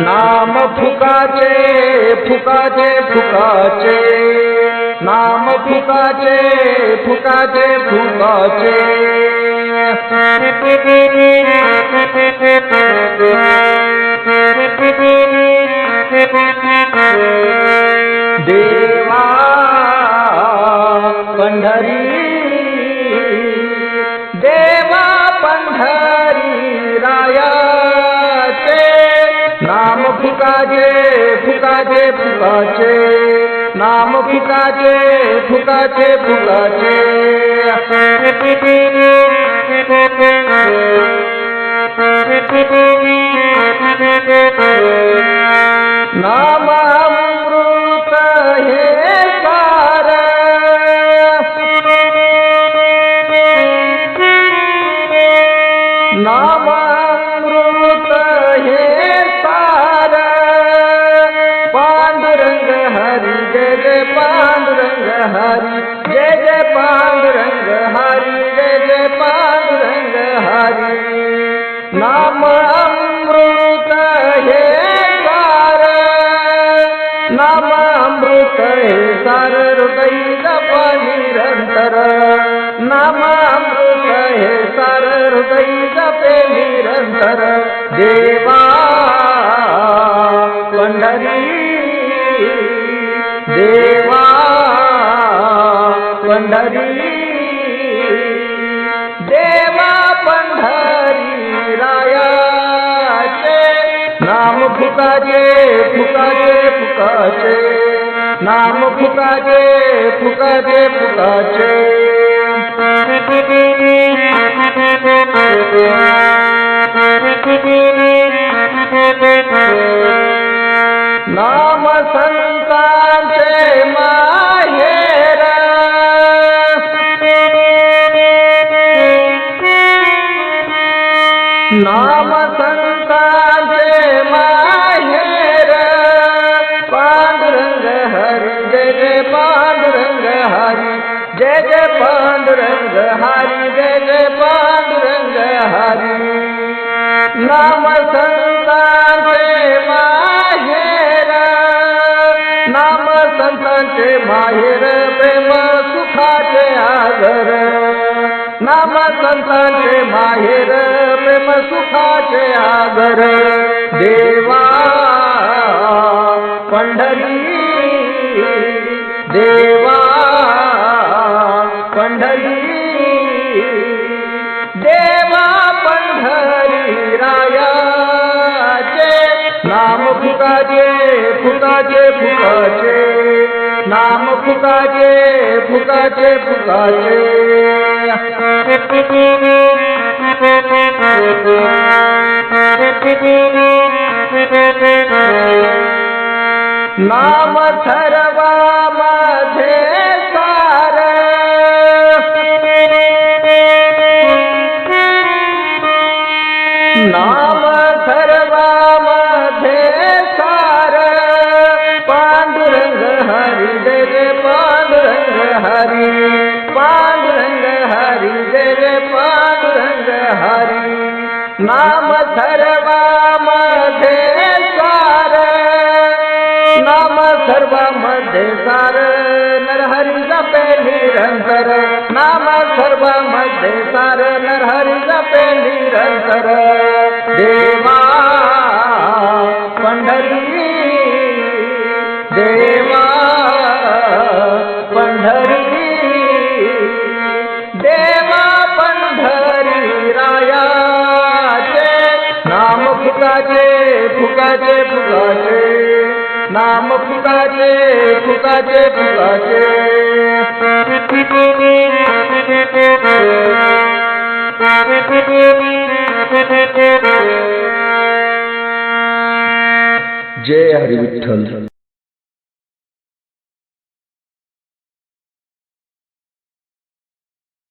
नाम फुकाचे फुकाचे फुकाचे. नाम फुकाचे फुकाचे फुकाचे. देवा पंढरी देवा पंढरी रायाचे नाम फुकाचे फुकाचे फुकाचे नाम फुकाचे फुकाचे फुकाचे नाम नाम हे सार पांडुरंग हरी जय जय पांडुरंग हरी जय जय पांडुरंग हरी जय जय पांडुरंग हरी। नाम अमृत हे सार नाम अमृत हे सार हृदय पाणी निरंतर हृदय जपे निरंतर. देवा पंढरी. देवा पंढरी. देवा पंढरी रायाचे. नाम फुकाचे फुकाचे फुकाचे नाम फुकाचे फुकाचे फुकाचे नाम संतांचे माहेर नाम संतांचे माहेर जय जय पांडुरंग हरी। नाम संतांचे माहेर नाम संतांचे माहेर प्रेम सुखाचे आदर। नाम संतांचे माहेर प्रेम सुखाचे आदर। देवा पंढरी देवा पंढरी। नाम फुकाजे फुकाजे फुकाजे नाम फुकाजे फुकाजे फुकाजे नाम ਨਾਮ ਸਰਵਾ ਮਧੇ ਸਾਰ। ਪਾਂਡੁਰੰਗ ਹਰੀ ਦੇ, ਪਾਂਡੁਰੰਗ ਹਰੀ। ਪਾਂਡੁਰੰਗ ਹਰੀ ਦੇ, ਪਾਂਡੁਰੰਗ ਹਰੀ। ਨਾਮ ਸਰਵਾ ਮਧੇ ਸਾਰ। ਨਾਮ ਸਰਵਾ ਮਧੇ ਸਾਰ। जपे निरंतर नाम सर्वामध्ये सार नरहरी जपे निरंतर देवा पंढरी देवा पंढरी देवा पंढरी रायाचे नाम फुकाचे फुकाचे फुकाचे नाम फुकाचे फुकाचे फुकाचे. জয় হরি বিঠল